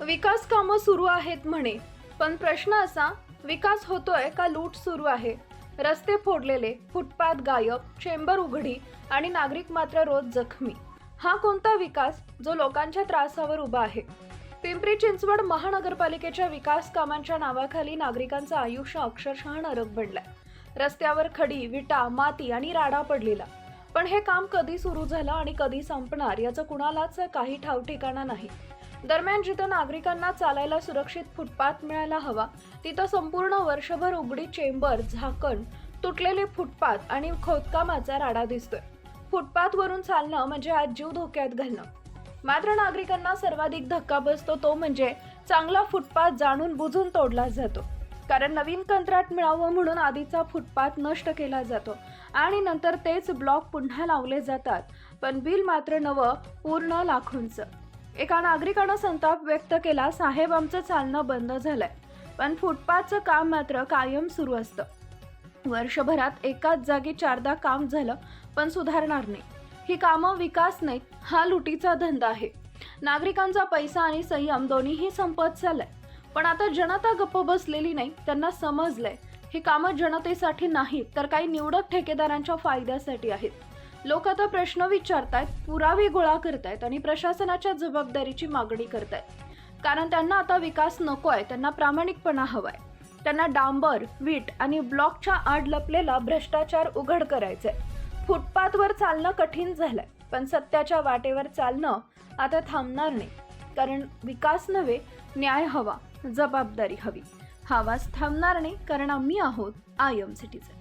विकास कामं सुरू आहेत म्हणे. पण प्रश्न असा विकास होतोय का लूट सुरू आहे? रस्ते फोडलेले फुटपाथ गायब चेंबर उघडी आणि नागरिक मात्र रोज जखमी. हा कोणता विकास जो लोकांच्या त्रासावर उभा आहे? पिंपरी चिंचवड महानगरपालिकेच्या विकास कामांच्या नावाखाली नागरिकांचं आयुष्य अक्षरशः नरक बनलाय. रस्त्यावर खडी विटा माती आणि राडा पडलेला. पण हे काम कधी सुरू झालं आणि कधी संपणार याचं कुणालाच काही ठाव ठिकाणा नाही. दरम्यान जिथं नागरिकांना चालायला सुरक्षित फुटपाथ मिळायला हवा तिथं संपूर्ण वर्षभर उघडी चेंबर झाकण तुटलेले फुटपाथ आणि खोदकामाचा राडा दिसतोय. फुटपाथवरून चालणं म्हणजे आज जीव धोक्यात घालणं. मात्र नागरिकांना सर्वाधिक धक्का बसतो तो म्हणजे चांगला फुटपाथ जाणून बुजून तोडला जातो. कारण नवीन कंत्राट मिळावं म्हणून आधीचा फुटपाथ नष्ट केला जातो आणि नंतर तेच ब्लॉक पुन्हा लावले जातात. पण बिल मात्र नवं पूर्ण लाखोंचं. एका नागरिकानं संताप व्यक्त केला साहेब आमचं चालणं बंद झालंय. पण फुटपाथचं काम मात्र कायम सुरू असतं. वर्षभरात एकाच जागी चारदा काम झालं पण सुधारणार नाही. ही कामं विकास नाहीत हा लुटीचा धंदा आहे. नागरिकांचा पैसा आणि संयम दोन्हीही संपत चाललाय. पण आता जनता गप्प बसलेली नाही त्यांना समजलंय. ही कामं जनतेसाठी नाहीत तर काही निवडक ठेकेदारांच्या फायद्यासाठी आहेत. लोक आता प्रश्न विचारतायत पुरावे गोळा करतायत आणि प्रशासनाच्या जबाबदारीची मागणी करतायत. कारण त्यांना आता विकास नको आहे त्यांना प्रामाणिकपणा हवाय. त्यांना डांबर वीट आणि ब्लॉकच्या आड लपलेला भ्रष्टाचार उघड करायचा आहे फुटपाथवर चालणं कठीण झालंय पण सत्याच्या वाटेवर चालणं आता थांबणार नाही. कारण विकास नव्हे न्याय हवा जबाबदारी हवी. हा वास थांबणार नाही कारण आम्ही आहोत आय एम सिटीजन